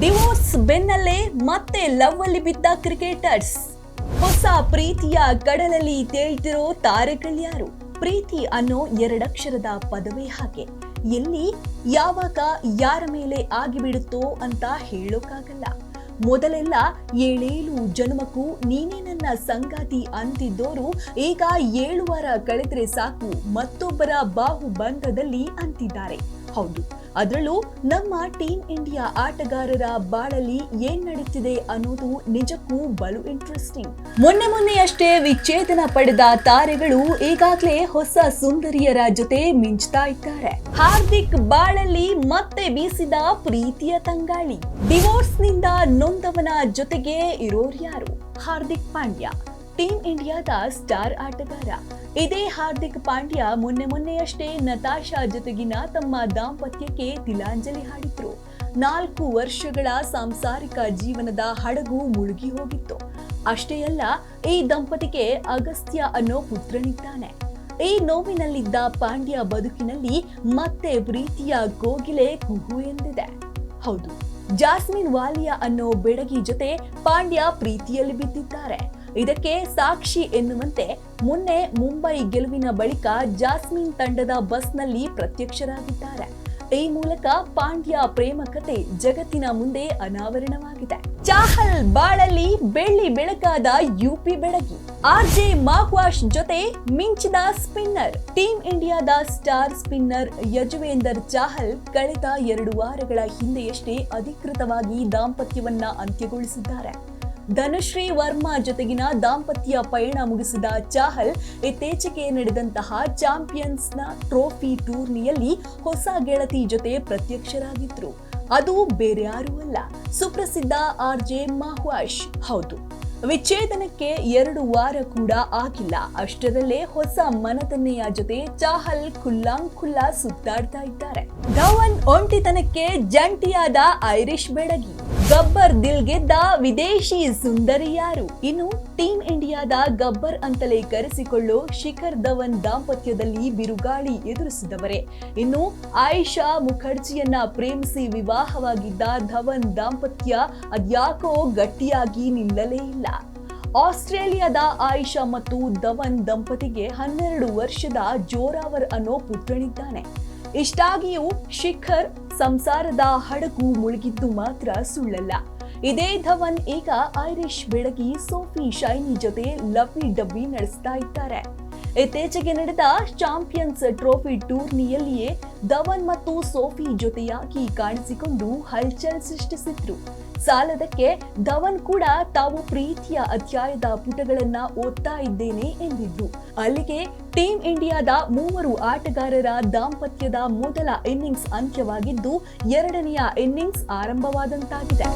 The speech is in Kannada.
ಡಿವೋರ್ಸ್ ಬೆನ್ನಲ್ಲೇ ಮತ್ತೆ ಲವ್ ಅಲ್ಲಿ ಬಿದ್ದ ಕ್ರಿಕೆಟರ್ಸ್. ಹೊಸ ಪ್ರೀತಿಯ ಕಡಲಲ್ಲಿ ತೇಳ್ತಿರೋ ತಾರೆಗಳ್ಯಾರು ಪ್ರೀತಿ ಅನ್ನೋ ಎರಡಕ್ಷರದ ಪದವೇ ಹಾಗೆ. ಎಲ್ಲಿ, ಯಾವಾಗ, ಯಾರ ಮೇಲೆ ಆಗಿಬಿಡುತ್ತೋ ಅಂತ ಹೇಳೋಕ್ಕಾಗಲ್ಲ ಮೊದಲೆಲ್ಲ ಏಳೇಳು ಜನ್ಮಕ್ಕೂ ನೀನೇ ನನ್ನ ಸಂಗಾತಿ ಅಂತಿದ್ದೋರು, ಈಗ ಏಳು ವಾರ ಕಳೆದರೆ ಸಾಕು, ಮತ್ತೊಬ್ಬರ ಬಾಹುಬಂಧದಲ್ಲಿ ಅಂತಿದ್ದಾರೆ. ಹೌದು. ಅದರಲ್ಲೂ ನಮ್ಮ ಟೀಮ್ ಇಂಡಿಯಾ ಆಟಗಾರರ ಬಾಳಲ್ಲಿ ಏನ್ ನಡೀತಿದೆ ಅನ್ನೋದು ನಿಜಕ್ಕೂ ಬಲು ಇಂಟ್ರೆಸ್ಟಿಂಗ್ ಮೊನ್ನೆ ಮೊನ್ನೆಯಷ್ಟೇ ವಿಚ್ಛೇದನ ಪಡೆದ ತಾರೆಗಳು ಈಗಾಗಲೇ ಹೊಸ ಸುಂದರಿಯರ ಜೊತೆ ಮಿಂಚ್ತಾ ಇದ್ದಾರೆ. ಹಾರ್ದಿಕ್ ಬಾಳಲ್ಲಿ ಮತ್ತೆ ಬೀಸಿದ ಪ್ರೀತಿಯ ತಂಗಾಳಿ. ಡಿವೋರ್ಸ್ನಿಂದ ನೊಂದವನ ಜೊತೆಗೆ ಇರೋರ್ಯಾರು ಹಾರ್ದಿಕ್ ಪಾಂಡ್ಯ. ಟೀಮ್ ಇಂಡಿಯಾದ ಸ್ಟಾರ್ ಆಟಗಾರ. ಇದೇ ಹಾರ್ದಿಕ್ ಪಾಂಡ್ಯ ಮೊನ್ನೆ ಮೊನ್ನೆಯಷ್ಟೇ ನತಾಶಾ ಜೊತೆಗಿನ ತಮ್ಮ ದಾಂಪತ್ಯಕ್ಕೆ ತಿಲಾಂಜಲಿ ಹಾಡಿದ್ರು. ನಾಲ್ಕು ವರ್ಷಗಳ ಸಾಂಸಾರಿಕ ಜೀವನದ ಹಡಗು ಮುಳುಗಿ ಹೋಗಿತ್ತು. ಅಷ್ಟೇ ಅಲ್ಲ, ಈ ದಂಪತಿಗೆ ಅಗಸ್ತ್ಯ ಅನ್ನೋ ಪುತ್ರನಿದ್ದಾನೆ. ಈ ನೋವಿನಲ್ಲಿದ್ದ ಪಾಂಡ್ಯ ಬದುಕಿನಲ್ಲಿ ಮತ್ತೆ ಪ್ರೀತಿಯ ಗೋಗಿಲೆ ಕುಹು ಎಂದಿದೆ. ಹೌದು, ಜಾಸ್ಮಿನ್ ವಾಲಿಯಾ ಅನ್ನೋ ಬೆಡಗಿ ಜೊತೆ ಪಾಂಡ್ಯ ಪ್ರೀತಿಯಲ್ಲಿ ಬಿದ್ದಿದ್ದಾರೆ. ಇದಕ್ಕೆ ಸಾಕ್ಷಿ ಎನ್ನುವಂತೆ ಮೊನ್ನೆ ಮುಂಬೈ ಗೆಲುವಿನ ಬಳಿಕ ಜಾಸ್ಮಿನ್ ತಂಡದ ಬಸ್ನಲ್ಲಿ ಪ್ರತ್ಯಕ್ಷರಾಗಿದ್ದಾರೆ. ಈ ಮೂಲಕ ಪಾಂಡ್ಯ ಪ್ರೇಮ ಕತೆ ಜಗತ್ತಿನ ಮುಂದೆ ಅನಾವರಣವಾಗಿದೆ. ಚಾಹಲ್ ಬಾಳಲ್ಲಿ ಬೆಳ್ಳಿ ಬೆಳಕಾದ ಯುಪಿ ಬೆಳಗಿ. ಆರ್ ಜೆ ಮಾಹ್ವಾಶ್ ಜೊತೆ ಮಿಂಚಿದ ಸ್ಪಿನ್ನರ್. ಟೀಮ್ ಇಂಡಿಯಾದ ಸ್ಟಾರ್ ಸ್ಪಿನ್ನರ್ ಯಜುವೇಂದರ್ ಚಾಹಲ್ ಕಳೆದ ಎರಡು ವಾರಗಳ ಹಿಂದೆಯಷ್ಟೇ ಅಧಿಕೃತವಾಗಿ ದಾಂಪತ್ಯವನ್ನ ಅಂತ್ಯಗೊಳಿಸಿದ್ದಾರೆ. ಧನುಶ್ರೀ ವರ್ಮಾ ಜೊತೆಗಿನ ದಾಂಪತ್ಯ ಪಯಣ ಮುಗಿಸಿದ ಚಾಹಲ್, ಇತ್ತೀಚೆಗೆ ನಡೆದಂತಹ ಚಾಂಪಿಯನ್ಸ್ನ ಟ್ರೋಫಿ ಟೂರ್ನಿಯಲ್ಲಿ ಹೊಸ ಗೆಳತಿ ಜೊತೆ ಪ್ರತ್ಯಕ್ಷರಾಗಿದ್ರು. ಅದು ಬೇರೆ ಬೇರ್ಯಾರೂ ಅಲ್ಲ, ಸುಪ್ರಸಿದ್ಧ ಆರ್ ಜೆ ಮಾಹ್ವಾಶ್ ಹೌದು, ವಿಚ್ಛೇದನಕ್ಕೆ ಎರಡು ವಾರ ಕೂಡ ಆಗಿಲ್ಲ. ಅಷ್ಟರಲ್ಲೇ ಹೊಸ ಮನತನ್ನೆಯ ಜೊತೆ ಚಾಹಲ್ ಖುಲ್ಲಾಂ ಖುಲ್ಲಾ ಸುತ್ತಾಡ್ತಾ ಇದ್ದಾರೆ. ಧವನ್ ಒಂಟಿತನಕ್ಕೆ ಜಂಟಿಯಾದ ಐರಿಷ್ ಬೆಡಗಿ. ಗಬ್ಬರ್ ದಿಲ್ ಗೆದ್ದ ವಿದೇಶಿ ಸುಂದರಿ ಯಾರು? ಇನ್ನು ಟೀಮ್ ಇಂಡಿಯಾದ ಗಬ್ಬರ್ ಅಂತಲೇ ಕರೆಸಿಕೊಳ್ಳೋ ಶಿಖರ್ ಧವನ್ ದಾಂಪತ್ಯದಲ್ಲಿ ಬಿರುಗಾಳಿ ಎದುರಿಸಿದವರೇ. ಇನ್ನು ಆಯಿಷಾ ಮುಖರ್ಜಿಯನ್ನ ಪ್ರೇಮಿಸಿ ವಿವಾಹವಾಗಿದ್ದ ಧವನ್ ದಾಂಪತ್ಯ ಅದ್ಯಾಕೋ ಗಟ್ಟಿಯಾಗಿ ನಿಲ್ಲಲೇ ಇಲ್ಲ. ಆಸ್ಟ್ರೇಲಿಯಾದ ಆಯಿಷಾ ಮತ್ತು ಧವನ್ ದಂಪತಿಗೆ ಹನ್ನೆರಡು ವರ್ಷದ ಜೋರಾವರ್ ಅನ್ನೋ ಪುತ್ರನಿದ್ದಾನೆ ಇಷ್ಟಾಗಿಯೂ ಶಿಖರ್ ಸಂಸಾರದ ಹಡಗು ಮುಳುಗಿದ್ದು ಮಾತ್ರ ಸುಳ್ಳಲ್ಲ. ಇದೇ ಧವನ್ ಈಗ ಐರಿಷ್ ಬೆಳಗಿ ಸೋಫಿ ಶೈನಿ ಜೊತೆ ಲವ್ಲಿ ಡಬ್ಬಿ ನಡೆಸ್ತಾ ಇದ್ದಾರೆ. ಇತ್ತೀಚೆಗೆ ನಡೆದ ಚಾಂಪಿಯನ್ಸ್ ಟ್ರೋಫಿ ಟೂರ್ನಿಯಲ್ಲಿಯೇ ಧವನ್ ಮತ್ತು ಸೋಫಿ ಜೊತೆಯಾಗಿ ಕಾಣಿಸಿಕೊಂಡು ಹಲ್ಚಲ್ ಸೃಷ್ಟಿಸಿದ್ರು. ಸಾಲದಕ್ಕೆ ಧವನ್ ಕೂಡ ತಾವು ಪ್ರೀತಿಯ ಅಧ್ಯಾಯದ ಪುಟಗಳನ್ನ ಓದ್ತಾ ಇದ್ದೇನೆ ಎಂದಿದ್ರು. ಅಲ್ಲಿಗೆ ಟೀಂ ಇಂಡಿಯಾದ ಮೂವರು ಆಟಗಾರರ ದಾಂಪತ್ಯದ ಮೊದಲ ಇನ್ನಿಂಗ್ಸ್ ಅಂತ್ಯವಾಗಿದ್ದು, ಎರಡನೆಯ ಇನ್ನಿಂಗ್ಸ್ ಆರಂಭವಾದಂತಾಗಿದೆ.